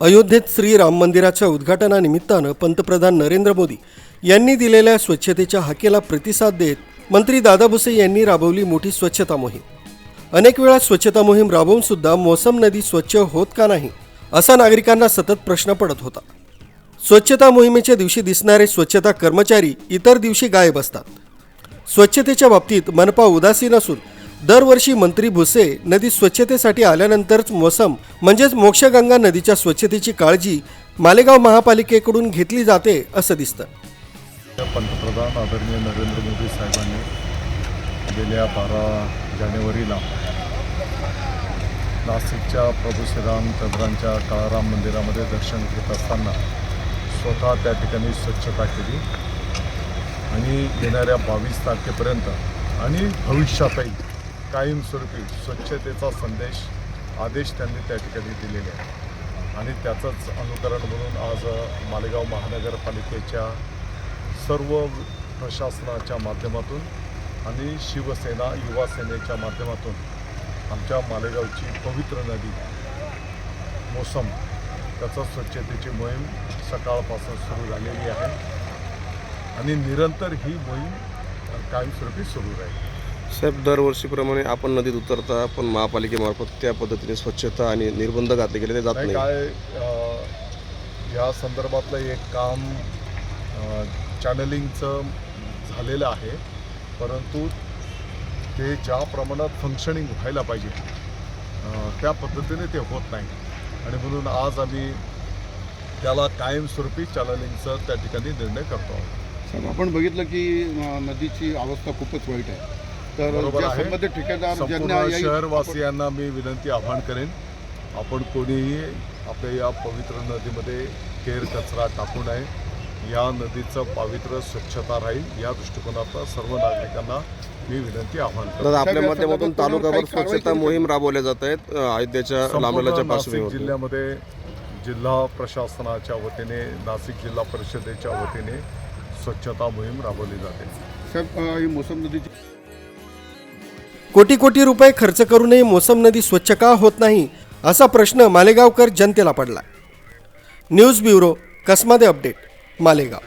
अयोध्येत श्री राम मंदिराच्या उद्घाटनानिमित्तानं पंतप्रधान नरेंद्र मोदी यांनी दिलेल्या स्वच्छतेच्या हाकेला प्रतिसाद देत मंत्री दादा भुसे यांनी राबवली मोठी स्वच्छता मोहीम. अनेक वेळा स्वच्छता मोहीम राबवून सुद्धा मोसम नदी स्वच्छ होत का नाही असा नागरिकांना सतत प्रश्न पडत होता. स्वच्छता मोहिमेच्या दिवशी दिसणारे स्वच्छता कर्मचारी इतर दिवशी गायब असतात. स्वच्छतेच्या बाबतीत मनपा उदासीन असून दरवर्षी मंत्री भुसे नदी स्वच्छतेसाठी आल्यानंतरच मोसम म्हणजेच मोक्षगंगा नदीच्या स्वच्छतेची काळजी मालेगाव महापालिकेकडून घेतली जाते असं दिसतं. पंतप्रधान आदरणीय नरेंद्र मोदी साहेबांनी गेल्या बारा जानेवारीला नाशिकच्या प्रभू श्रीराम चंद्रांच्या काळाराम मंदिरामध्ये दर्शन घेत असताना स्वतः त्या ठिकाणी स्वच्छता केली. आणि येणाऱ्या बावीस तारखेपर्यंत आणि भविष्यातही कायमस्वरूपी स्वच्छतेचा संदेश आदेश त्यांनी त्या ठिकाणी दिलेले आहे आणि त्याचंच अनुकरण म्हणून आज मालेगाव महानगरपालिकेच्या सर्व प्रशासनाच्या माध्यमातून आणि शिवसेना युवा सेनेच्या माध्यमातून आमच्या मालेगावची पवित्र नदी मोसम त्याचा स्वच्छतेची मोहीम सकाळपासून सुरू झालेली आहे. आणि निरंतर ही मोहीम कायमस्वरूपी सुरू राहील. साहेब दरवर्षीप्रमाणे आपण नदीत उतरता पण महापालिकेमार्फत त्या पद्धतीने स्वच्छता आणि निर्बंध घातले गेले ते जात नाही नाही. काय अ, या संदर्भातलं एक काम अ, चॅनलिंगचं झालेलं आहे. परंतु ते ज्या प्रमाणात फंक्शनिंग व्हायला पाहिजे अ, त्या पद्धतीने ते होत नाही. आणि म्हणून आज आम्ही त्याला कायमस्वरूपी चॅनलिंगचा त्या ठिकाणी निर्णय करतो आहोत. साहेब आपण बघितलं की अं, नदीची अवस्था खूपच वाईट आहे. तर बरोबर ज्या आहे. संबंधित ठेकेदार ज्यांना शहरवासियांना मी विनंती आवाहन करेन. आपण कोणीही आपल्या या पवित्र नदीमध्ये केर कचरा टाकू नये. या नदीचं पावित्र्य स्वच्छता राहील. या दृष्टिकोनातनं सर्व नागरिकांना मी विनंती आवाहन करतो आपल्या माध्यमातून तालुकाभर कारवाई स्वच्छता मोहीम राबवल्या जात आहेत. अयोध्येच्या नाशिक पार्श्वभूमीवर जिल्ह्यामध्ये जिल्हा प्रशासनाच्या वतीने नाशिक जिल्हा परिषदेच्या वतीने स्वच्छता मोहीम राबवली जाते. साहेब ही मोसम नदीची कोटी कोटी रुपये खर्च करूनही मोसम नदी स्वच्छ का होत नाही असा प्रश्न मालेगावकर जनतेला पडला news bureau Kasmade update Malegaon.